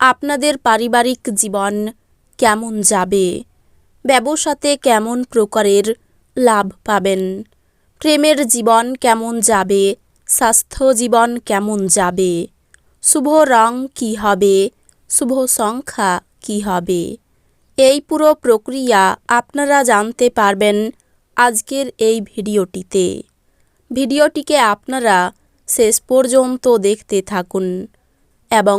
আপনাদের পারিবারিক জীবন কেমন যাবে? ব্যবসাতে কেমন প্রকারের লাভ পাবেন? প্রেমের জীবন কেমন যাবে? স্বাস্থ্য জীবন কেমন যাবে? শুভ রং কী হবে? শুভ সংখ্যা কী হবে? এই পুরো প্রক্রিয়া আপনারা জানতে পারবেন আজকের এই ভিডিওটিতে। ভিডিওটিকে আপনারা শেষ পর্যন্ত দেখতে থাকুন এবং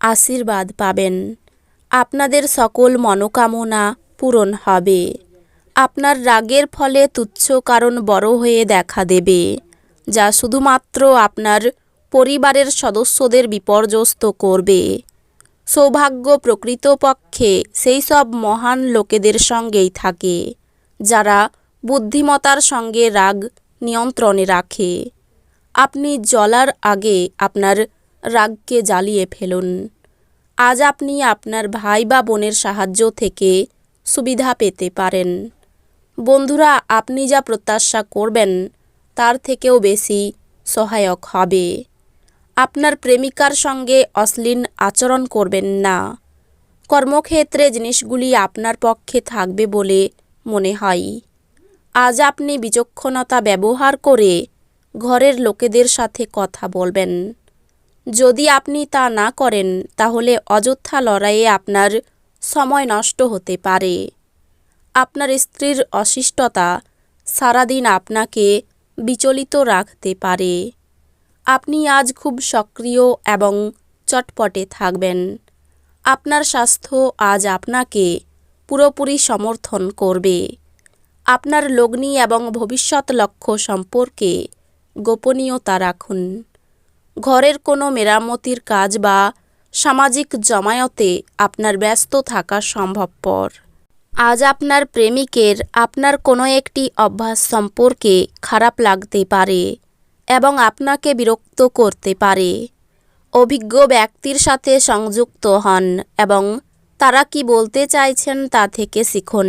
আশীর্বাদ পাবেন। আপনাদের সকল মনোকামনা পূরণ হবে। আপনার রাগের ফলে তুচ্ছ কারণ বড় হয়ে দেখা দেবে, যা শুধুমাত্র আপনার পরিবারের সদস্যদের বিপর্যস্ত করবে। সৌভাগ্য প্রকৃতপক্ষে সেই সব মহান লোকেদের সঙ্গেই থাকে, যারা বুদ্ধিমতার সঙ্গে রাগ নিয়ন্ত্রণে রাখে। আপনি জলার আগে আপনার রাগকে জ্বালিয়ে ফেলুন। আজ আপনি আপনার ভাই বা বোনের সাহায্য থেকে সুবিধা পেতে পারেন। বন্ধুরা, আপনি যা প্রত্যাশা করবেন, তার থেকেও বেশি সহায়ক হবে। আপনার প্রেমিকার সঙ্গে অশ্লীল আচরণ করবেন না। কর্মক্ষেত্রে জিনিসগুলি আপনার পক্ষে থাকবে বলে মনে হয়। আজ আপনি বিচক্ষণতা ব্যবহার করে ঘরের লোকেদের সাথে কথা বলবেন। যদি আপনি তা না করেন, তাহলে অযোধ্যা লড়াইয়ে আপনার সময় নষ্ট হতে পারে। আপনার স্ত্রীর অশিষ্টতা সারাদিন আপনাকে বিচলিত রাখতে পারে। আপনি আজ খুব সক্রিয় এবং চটপটে থাকবেন। আপনার স্বাস্থ্য আজ আপনাকে পুরোপুরি সমর্থন করবে। আপনার লগ্নি এবং ভবিষ্যৎ লক্ষ্য সম্পর্কে গোপনীয়তা রাখুন। ঘরের কোনো মেরামতির কাজ বা সামাজিক জমায়তে আপনার ব্যস্ত থাকা সম্ভবপর। আজ আপনার প্রেমিকের আপনার কোনো একটি অভ্যাস সম্পর্কে খারাপ লাগতে পারে এবং আপনাকে বিরক্ত করতে পারে। অভিজ্ঞ ব্যক্তির সাথে সংযুক্ত হন এবং তারা কি বলতে চাইছেন তা থেকে শিখুন।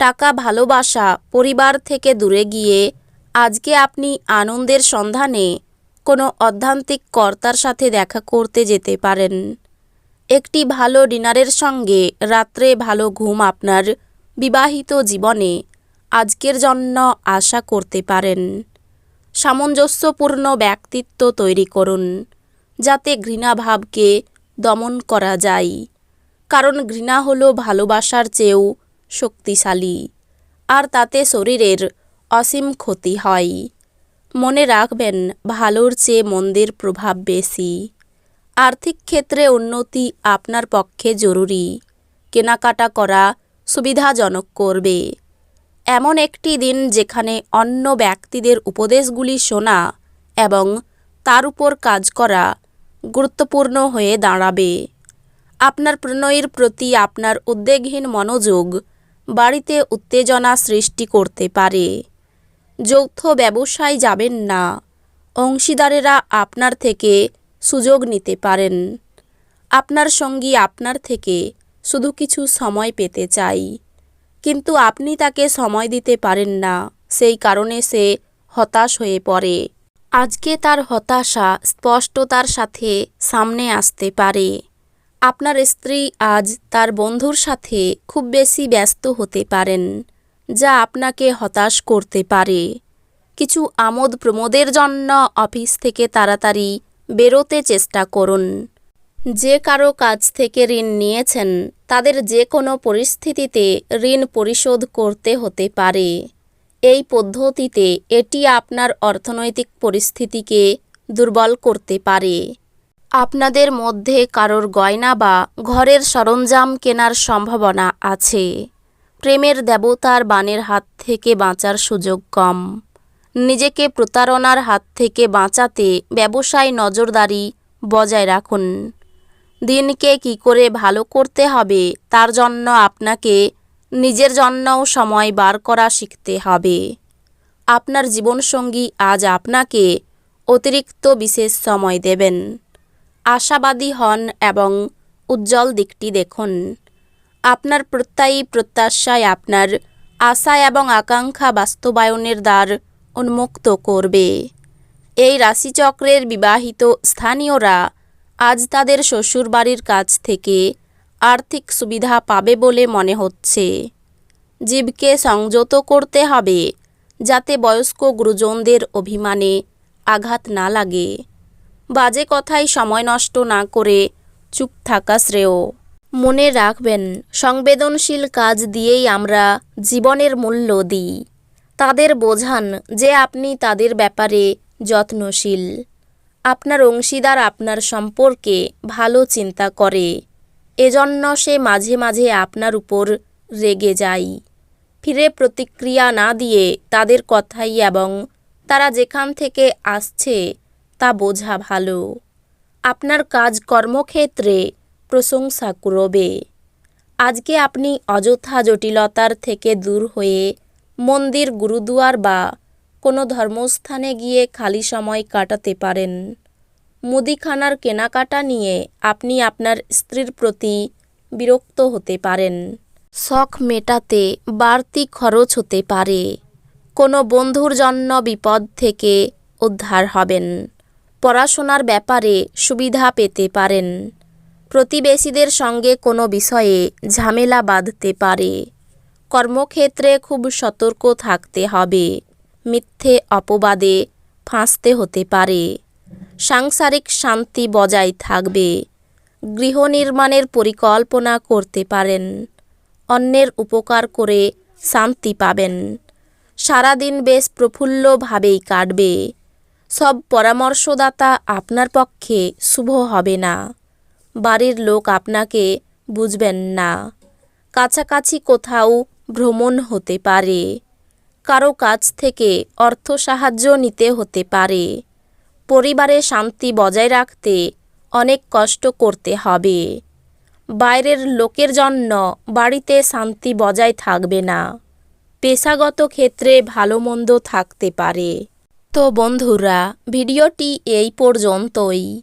টাকা ভালোবাসা পরিবার থেকে দূরে গিয়ে আজকে আপনি আনন্দের সন্ধানে কোনো অধ্যান্তিক কর্তার সাথে দেখা করতে যেতে পারেন। একটি ভালো ডিনারের সঙ্গে রাত্রে ভালো ঘুম আপনার বিবাহিত জীবনে আজকের জন্য আশা করতে পারেন। সামঞ্জস্যপূর্ণ ব্যক্তিত্ব তৈরি করুন, যাতে ঘৃণাভাবকে দমন করা যায়। কারণ ঘৃণা হলো ভালোবাসার চেয়েও শক্তিশালী, আর তাতে শরীরের অসীম ক্ষতি হয়। মনে রাখবেন, ভালোর চেয়ে মন্দের প্রভাব বেশি। আর্থিক ক্ষেত্রে উন্নতি আপনার পক্ষে জরুরি। কেনাকাটা করা সুবিধাজনক করবে। এমন একটি দিন যেখানে অন্য ব্যক্তিদের উপদেশগুলি শোনা এবং তার উপর কাজ করা গুরুত্বপূর্ণ হয়ে দাঁড়াবে। আপনার প্রণয়ের প্রতি আপনার উদ্বেগহীন মনোযোগ বাড়িতে উত্তেজনা সৃষ্টি করতে পারে। যৌথ ব্যবসায় যাবেন না। অংশীদারেরা আপনার থেকে সুযোগ নিতে পারেন। আপনার সঙ্গী আপনার থেকে শুধু কিছু সময় পেতে চাই। কিন্তু আপনি তাকে সময় দিতে পারেন না, সেই কারণে সে হতাশ হয়ে পড়ে। আজকে তার হতাশা স্পষ্টতার সাথে সামনে আসতে পারে। আপনার স্ত্রী আজ তার বন্ধুর সাথে খুব বেশি ব্যস্ত হতে পারেন। যা আপনাকে হতাশ করতে পারে। কিছু আমোদ প্রমোদের জন্য অফিস থেকে তাড়াতাড়ি বেরোতে চেষ্টা করুন। যে কারও কাছ থেকে ঋণ নিয়েছেন, তাদের যে কোনো পরিস্থিতিতে ঋণ পরিশোধ করতে হতে পারে। এই পদ্ধতিতে এটি আপনার অর্থনৈতিক পরিস্থিতিকে দুর্বল করতে পারে। আপনাদের মধ্যে কারোর গয়না বা ঘরের সরঞ্জাম কেনার সম্ভাবনা আছে। প্রেমের দেবতার বানের হাত থেকে বাঁচার সুযোগ কম। নিজেকে প্রতারণার হাত থেকে বাঁচাতে ব্যবসায় নজরদারি বজায় রাখুন। দিনকে কি করে ভালো করতে হবে, তার জন্য আপনাকে নিজের জন্যও সময় বার করা শিখতে হবে। আপনার জীবনসঙ্গী আজ আপনাকে অতিরিক্ত বিশেষ সময় দেবেন। আশাবাদী হন এবং উজ্জ্বল দিকটি দেখুন। আপনার প্রত্যয়ী প্রত্যাশায় আপনার আশা এবং আকাঙ্ক্ষা বাস্তবায়নের দ্বার উন্মুক্ত করবে। এই রাশিচক্রের বিবাহিত স্থানীয়রা আজ তাদের শ্বশুরবাড়ির কাছ থেকে আর্থিক সুবিধা পাবে বলে মনে হচ্ছে। জীবকে সংযত করতে হবে যাতে বয়স্ক গুরুজনদের অভিমানে আঘাত না লাগে। বাজে কথায় সময় নষ্ট না করে চুপ থাকা শ্রেয়। মনে রাখবেন, সংবেদনশীল কাজ দিয়েই আমরা জীবনের মূল্য দিই। তাদের বোঝান যে আপনি তাদের ব্যাপারে যত্নশীল। আপনার অংশীদার আপনার সম্পর্কে ভালো চিন্তা করে। এজন্য সে মাঝে মাঝে আপনার উপর রেগে যায়। ফিরে প্রতিক্রিয়া না দিয়ে তাদের কথাই এবং তারা যেখান থেকে আসছে তা বোঝা ভালো। আপনার কাজ কর্মক্ষেত্রে প্রশংসা করবে। আজকে আপনি অযথা জটিলতার থেকে দূর হয়ে মন্দির, গুরুদুয়ার বা কোনো ধর্মস্থানে গিয়ে খালি সময় কাটাতে পারেন। মুদিখানার কেনাকাটা নিয়ে আপনি আপনার স্ত্রীর প্রতি বিরক্ত হতে পারেন। শখ মেটাতে বাড়তি খরচ হতে পারে। কোনো বন্ধুর জন্য বিপদ থেকে উদ্ধার হবেন। পড়াশোনার ব্যাপারে সুবিধা পেতে পারেন। প্রতিবেশীদের সঙ্গে কোনো বিষয়ে ঝামেলা বাঁধতে পারে। কর্মক্ষেত্রে খুব সতর্ক থাকতে হবে। মিথ্যে অপবাদে ফাঁসতে হতে পারে। সাংসারিক শান্তি বজায় থাকবে। গৃহ নির্মাণের পরিকল্পনা করতে পারেন। অন্যের উপকার করে শান্তি পাবেন। সারাদিন বেশ প্রফুল্লভাবেই কাটবে। সব পরামর্শদাতা আপনার পক্ষে শুভ হবে না। বাড়ির লোক আপনাকে বুঝবেন না। কাছাকাছি কোথাও ভ্রমণ হতে পারে। কারও কাছ থেকে অর্থ সাহায্য নিতে হতে পারে। পরিবারে শান্তি বজায় রাখতে অনেক কষ্ট করতে হবে। বাইরের লোকের জন্য বাড়িতে শান্তি বজায় থাকবে না। পেশাগত ক্ষেত্রে ভালো মন্দ থাকতে পারে। তো বন্ধুরা, ভিডিওটি এই পর্যন্তই।